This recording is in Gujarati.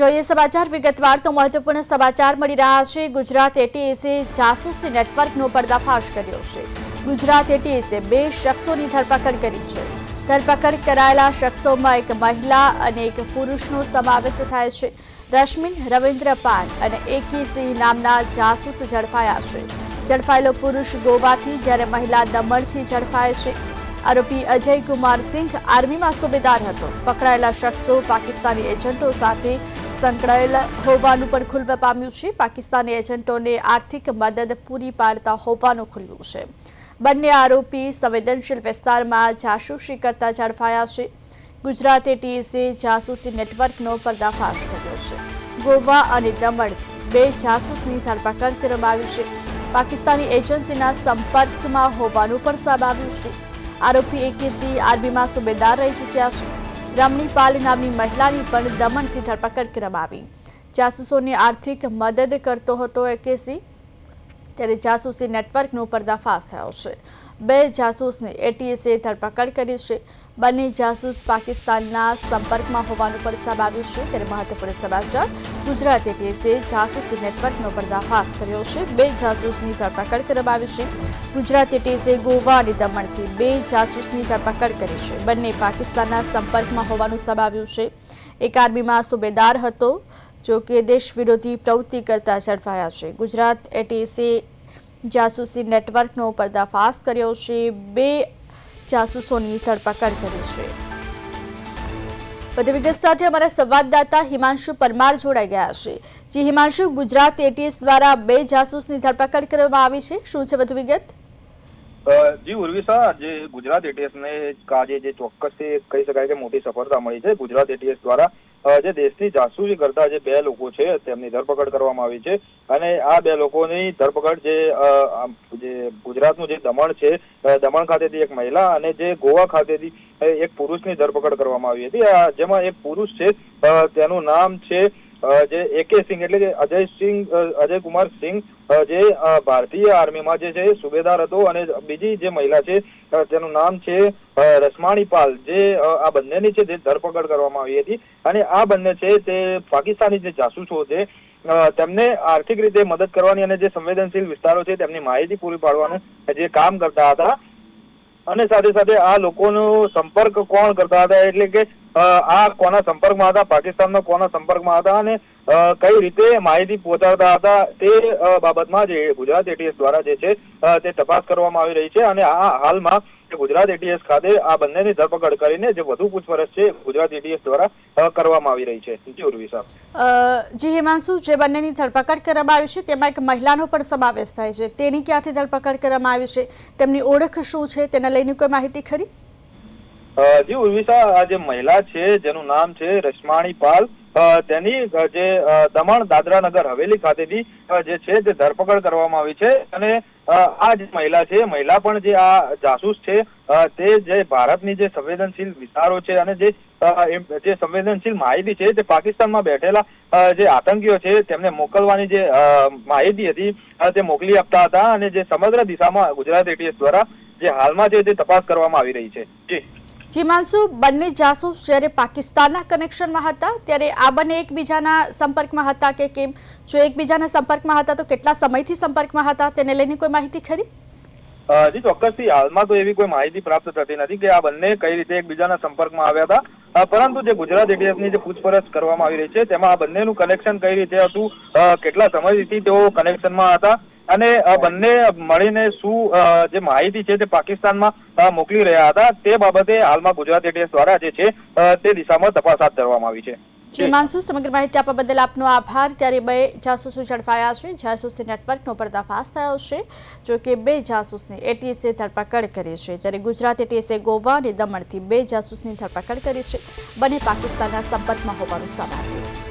જોઈએ સમાચાર વિગતવાર તો મહત્વપૂર્ણ સમાચાર મળી રહ્યા છે. ગુજરાત એટીએસે જાસૂસી નેટવર્કનો પર્દાફાશ કર્યો છે. ગુજરાત એટીએસે બે શખ્સોની ધરપકડ કરી છે. ધરપકડ કરાયેલા શખ્સોમાં એક મહિલા અને એક પુરુષનો સમાવેશ થાય છે. રશ્મિન, રવિન્દ્ર પાન અને એકી સિંહ નામના જાસૂસ ઝડપાયા છે. ઝડપાયેલો પુરુષ ગોવાથી જ્યારે મહિલા દમણથી ઝડપાય છે. આરોપી અજય કુમાર સિંઘ આર્મીમાં સુબેદાર હતો. પકડાયેલા શખ્સો પાકિસ્તાની એજન્ટો સાથે સંકળાયેલા હોવાનું પણ ખુલવા પામ્યું છે. પાકિસ્તાની એજન્ટોને આર્થિક મદદ પૂરી પાડતા હોવાનું ખુલ્યું છે. બંને આરોપી સંવેદનશીલ વિસ્તારમાં જાસૂસી કરતા ઝડપાયા છે. ગુજરાતે ટીએસએ જાસૂસી નેટવર્કનો પર્દાફાશ કર્યો છે. ગોવા અને દમણથી બે જાસૂસની ધરપકડ કરવામાં આવી છે. પાકિસ્તાની એજન્સીના સંપર્કમાં હોવાનું પણ સામે આવ્યું છે. આરોપી એકેસી આર્મીમાં સુબેદાર રહી ચૂક્યા છે. રમણીપાલ નામની મહિલાની પણ દમણથી ધરપકડ કરવામાં આવી. જાસૂસોને આર્થિક મદદ કરતો હતો એકેસી, ત્યારે જાસૂસી નેટવર્કનો પર્દાફાશ થયો છે. બે જાસૂસને એટીએસે ધરપકડ કરી છે. બંને જાસૂસ પાકિસ્તાનના સંપર્કમાં હોવાનું પણ સામે આવ્યું છે. ત્યારે મહત્વપૂર્ણ સમાચાર, ગુજરાત એટીએસએ જાસૂસી નેટવર્કનો પર્દાફાશ કર્યો છે. બે જાસૂસની ધરપકડ કરવામાં આવી છે. ગુજરાત એટીએસએ ગોવા અને દમણથી બે જાસૂસની ધરપકડ કરી છે. બંને પાકિસ્તાનના સંપર્કમાં હોવાનું સામે આવ્યું છે. એક આર્મીમાં સુબેદાર હતો જો કે દેશ વિરોધી પ્રવૃત્તિ કરતા ઝડપાયા છે. ગુજરાત એટીએસે જાસૂસી નેટવર્કનો પર્દાફાશ કર્યો છે. બે જાસૂસોની ધરપકડ કરી છે. વધુ વિગત સાથે અમારા સંવાદદાતા હિમાંશુ પરમાર જોડાઈ ગયા છે. જી હિમાંશુ, ગુજરાત એટીએસ દ્વારા બે જાસૂસની ધરપકડ કરવામાં આવી છે. શું છે વધુ વિગત? જી ઉર્વિશા જે ગુજરાત એટીએસ ને આજે જે ચોક્કસ કહી શકાય કે મોટી સફળતા મળી છે. ગુજરાત એટીએસ દ્વારા જે દેશની જાસૂસી કરતા જે બે લોકો છે, તેમની ધરપકડ કરવામાં આવી છે. અને આ બે લોકોની ધરપકડ જે જે ગુજરાતનું જે દમણ છે દમણ ખાતેથી એક મહિલા અને જે ગોવા ખાતેથી એક પુરુષની ધરપકડ કરવામાં આવી હતી. જેમાં એક પુરુષ છે તેનું નામ છે જે એકે સિંહ એટલે કે અજય સિંહ અજય કુમાર સિંહ જે ભારતીય આર્મીમાં જે છે સુબેદાર હતો અને બીજી જે મહિલા છે તેનું નામ છે અ, રસમાણી પાલ જે આ બંનેની છે જે ધરપકડ કરવામાં આવી હતી. અને આ બંને છે તે પાકિસ્તાની જે જાસૂસો છે તેમને આર્થિક રીતે મદદ કરવાની અને જે સંવેદનશીલ વિસ્તારો છે તેમની માહિતી પૂરી પાડવાનું જે કામ કરતા હતા. અને સાથે સાથે આ લોકોનો સંપર્ક કોણ કરતા હતા? એટલે કે આ કોના સંપર્કમાં હતા? પાકિસ્તાનના કોના સંપર્કમાં હતા? અને કઈ રીતે માહિતી પહોંચાડતા હતા? તે બાબતમાં જે ગુજરાત એટીએસ દ્વારા જે છે તે તપાસ કરવામાં આવી રહી છે. અને આ હાલમાં ગુજરાત એટીએસ ખાતે આ બંનેની ધરપકડ કરીને જે વધુ પૂછપરછ છે ગુજરાત એટીએસ દ્વારા કરવામાં આવી રહી છે. જી ઉર્વી સાહેબ. જી હિમાંશુ જે બંનેની ધરપકડ કરવામાં આવી છે તેમાં એક મહિલાનો પણ સમાવેશ થાય છે. તેની ક્યાંથી ધરપકડ કરવામાં આવી છે? તેમની ઓળખ શું છે? તેને લઈને કોઈ માહિતી ખરી? જી ઉર્વિશા આ જે મહિલા છે જેનું નામ છે રશ્માણી પાલ તેની જે દમણ દાદરા નગર હવેલી ખાતેથી જે છે તે ધરપકડ કરવામાં આવી છે અને આ જે મહિલા છે મહિલા પણ જે આ જાસૂસ છે તે જે ભારતની જે સંવેદનશીલ વિસ્તારો છે અને જે જે સંવેદનશીલ માહિતી છે તે પાકિસ્તાનમાં બેઠેલા જે આતંકીઓ છે તેમને મોકલવાની જે માહિતી હતી તે મોકલી આપતા હતા અને જે સમગ્ર દિશામાં ગુજરાત એટીએસ દ્વારા જે હાલમાં છે તે તપાસ કરવામાં આવી રહી છે. જી. જી હિમાંશુ બંને જાસૂસ જ્યારે પાકિસ્તાનના કનેક્શનમાં હતા, ત્યારે આ બંને એકબીજાના સંપર્કમાં હતા કે કેમ? જો એકબીજાના સંપર્કમાં હતા, તો કેટલા સમયથી સંપર્કમાં હતા? તેને લઈને કોઈ માહિતી ખરી? જી, ચોક્કસથી હાલમાં તો એવી કોઈ માહિતી પ્રાપ્ત થતી નથી કે આ બંને કઈ રીતે એકબીજાના સંપર્કમાં આવ્યા હતા. પરંતુ જે ગુજરાત એટીએસની જે પૂછપરછ કરવામાં આવી રહી છે, તેમાં આ બંનેનું કનેક્શન કઈ રીતે હતું? કેટલા સમયથી તેઓ કનેક્શનમાં હતા? અને બંને મળીને શું જે માહિતી છે તે પાકિસ્તાનમાં મોકલી રહ્યા હતા તે બાબતે હાલમાં ગુજરાત એટીએસ દ્વારા જે છે તે દિશામાં તપાસ હાથ ધરવામાં આવી છે. જી હિમાંશુ સમગ્ર માહિતી આપવા બદલ આપનો આભાર. ત્યારે બે જાસૂસો ઝડપાયા છે. જાસૂસી નેટવર્કનો પર્દાફાશ થયો છે જો કે બે જાસૂસની એટીએસે ધરપકડ કરી છે. ત્યારે ગુજરાત એટીએસે ગોવા અને દમણથી બે જાસૂસની ધરપકડ કરી છે. બંને પાકિસ્તાનના સંપર્કમાં હોવાનું સામે આવ્યું